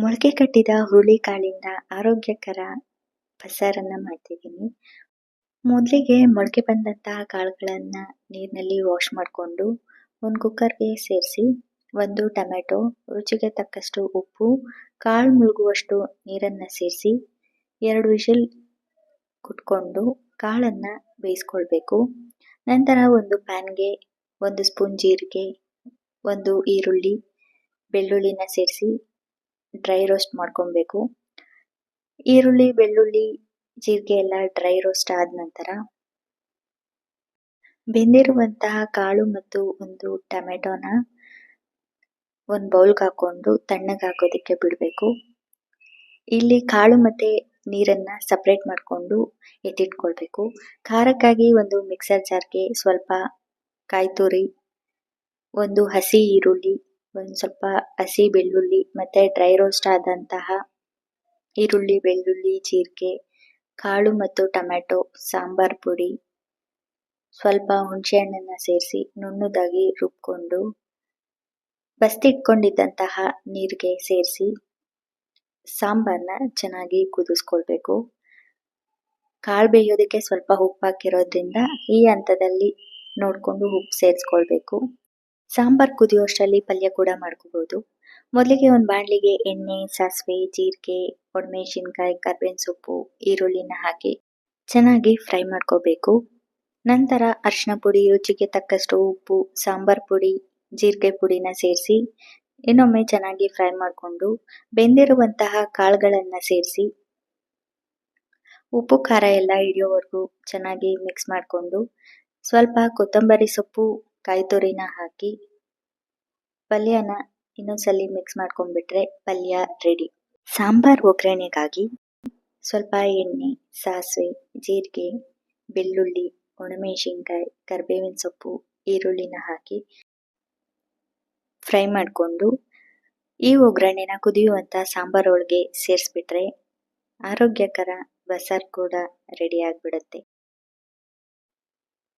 ಮೊಳಕೆ ಕಟ್ಟಿದ ಹುರುಳಿಕಾಳಿಂದ ಆರೋಗ್ಯಕರ ಬಸ್ಸಾರನ್ನ ಮಾಡ್ತಿದ್ದೀನಿ. ಮೊದಲಿಗೆ ಮೊಳಕೆ ಬಂದಂತಹ ಕಾಳುಗಳನ್ನ ನೀರಿನಲ್ಲಿ ವಾಶ್ ಮಾಡಿಕೊಂಡು ಒಂದು ಕುಕ್ಕರ್ಗೆ ಸೇರಿಸಿ ಒಂದು ಟೊಮೆಟೊ, ರುಚಿಗೆ ತಕ್ಕಷ್ಟು ಉಪ್ಪು, ಕಾಳು ಮುಳುಗುವಷ್ಟು ನೀರನ್ನ ಸೇರಿಸಿ ಎರಡು ವಿಷಲ್ ಕುಟ್ಕೊಂಡು ಕಾಳನ್ನ ಬೇಯಿಸ್ಕೊಳ್ಬೇಕು. ನಂತರ ಒಂದು ಪ್ಯಾನ್ಗೆ ಒಂದು ಸ್ಪೂನ್ ಜೀರಿಗೆ, ಒಂದು ಈರುಳ್ಳಿ, ಬೆಳ್ಳುಳ್ಳಿನ ಸೇರಿಸಿ ಡ್ರೈ ರೋಸ್ಟ್ ಮಾಡ್ಕೊಬೇಕು. ಈರುಳ್ಳಿ, ಬೆಳ್ಳುಳ್ಳಿ, ಜೀರಿಗೆ ಎಲ್ಲ ಡ್ರೈ ರೋಸ್ಟ್ ಆದ ನಂತರ ಬೆಂದಿರುವಂತಹ ಕಾಳು ಮತ್ತು ಒಂದು ಟೊಮೆಟೊನ ಒಂದು ಬೌಲ್ಗೆ ಹಾಕೊಂಡು ತಣ್ಣಗೆ ಹಾಕೋದಕ್ಕೆ ಬಿಡಬೇಕು. ಇಲ್ಲಿ ಕಾಳು ಮತ್ತೆ ನೀರನ್ನ ಸಪ್ರೇಟ್ ಮಾಡಿಕೊಂಡು ಎತ್ತಿಟ್ಕೊಳ್ಬೇಕು. ಖಾರಕ್ಕಾಗಿ ಒಂದು ಮಿಕ್ಸರ್ ಜಾರ್ಗೆ ಸ್ವಲ್ಪ ಕಾಯಿ ತುರಿ ಒಂದು ಹಸಿ ಈರುಳ್ಳಿ ಒಂದು ಸ್ವಲ್ಪ ಹಸಿ ಬೆಳ್ಳುಳ್ಳಿ, ಮತ್ತೆ ಡ್ರೈ ರೋಸ್ಟ್ ಆದಂತಹ ಈರುಳ್ಳಿ, ಬೆಳ್ಳುಳ್ಳಿ, ಜೀರಿಗೆ, ಕಾಳು ಮತ್ತು ಟೊಮೆಟೊ ಸಾಂಬಾರ್ ಪುಡಿ, ಸ್ವಲ್ಪ ಹುಣಸೆ ಹಣ್ಣನ್ನ ಸೇರಿಸಿ ನುಣ್ಣುದಾಗಿ ರುಬ್ಕೊಂಡು ಬಸ್ತಿಟ್ಕೊಂಡಿದ್ದಂತಹ ನೀರಿಗೆ ಸೇರಿಸಿ ಸಾಂಬಾರ್ನ ಚೆನ್ನಾಗಿ ಕುದಿಸ್ಕೊಳ್ಬೇಕು. ಕಾಳು ಬೇಯೋದಕ್ಕೆ ಸ್ವಲ್ಪ ಉಪ್ಪು ಹಾಕಿರೋದ್ರಿಂದ ಈ ಹಂತದಲ್ಲಿ ನೋಡ್ಕೊಂಡು ಉಪ್ಪು ಸೇರಿಸ್ಕೊಳ್ಬೇಕು. ಸಾಂಬಾರ್ ಕುದಿಯೋಷ್ಟರಲ್ಲಿ ಪಲ್ಯ ಕೂಡ ಮಾಡ್ಕೋಬಹುದು ಮೊದಲಿಗೆ ಒಂದು ಬಾಣಲಿಗೆ ಎಣ್ಣೆ, ಸಾಸಿವೆ, ಜೀರಿಗೆ ಒಣಮೆಣಸಿನ್ಕಾಯಿ ಕರ್ಬೇವಿನ ಸೊಪ್ಪು, ಈರುಳ್ಳಿನ ಹಾಕಿ ಚೆನ್ನಾಗಿ ಫ್ರೈ ಮಾಡ್ಕೋಬೇಕು. ನಂತರ ಅರಿಶಿನ ಪುಡಿ, ರುಚಿಗೆ ತಕ್ಕಷ್ಟು ಉಪ್ಪು, ಸಾಂಬಾರ್ ಪುಡಿ, ಜೀರಿಗೆ ಪುಡಿನ ಸೇರಿಸಿ ಇನ್ನೊಮ್ಮೆ ಚೆನ್ನಾಗಿ ಫ್ರೈ ಮಾಡಿಕೊಂಡು ಬೆಂದಿರುವಂತಹ ಕಾಳುಗಳನ್ನ ಸೇರಿಸಿ ಉಪ್ಪು, ಖಾರ ಎಲ್ಲ ಹಿಡಿಯೋವರೆಗೂ ಚೆನ್ನಾಗಿ ಮಿಕ್ಸ್ ಮಾಡಿಕೊಂಡು ಸ್ವಲ್ಪ ಕೊತ್ತಂಬರಿ ಸೊಪ್ಪು ಕಾಯಿ ತುರಿನ ಹಾಕಿ ಪಲ್ಯನ ಇನ್ನೊಂದ್ಸಲಿ ಮಿಕ್ಸ್ ಮಾಡ್ಕೊಂಡ್ಬಿಟ್ರೆ ಪಲ್ಯ ರೆಡಿ ಸಾಂಬಾರ್ ಒಗ್ಗರಣೆಗಾಗಿ ಸ್ವಲ್ಪ ಎಣ್ಣೆ, ಸಾಸಿವೆ, ಜೀರಿಗೆ, ಬೆಳ್ಳುಳ್ಳಿ, ಒಣಮೆಣಸಿನ್ಕಾಯಿ, ಕರಿಬೇವಿನ ಸೊಪ್ಪು, ಈರುಳ್ಳಿನ ಹಾಕಿ ಫ್ರೈ ಮಾಡಿಕೊಂಡು ಈ ಒಗ್ಗರಣೆನ ಕುದಿಯುವಂಥ ಸಾಂಬಾರೊಳಗೆ ಸೇರಿಸ್ಬಿಟ್ರೆ ಆರೋಗ್ಯಕರ ಬಸ್ಸಾರು ಕೂಡ ರೆಡಿ ಆಗಿಬಿಡುತ್ತೆ.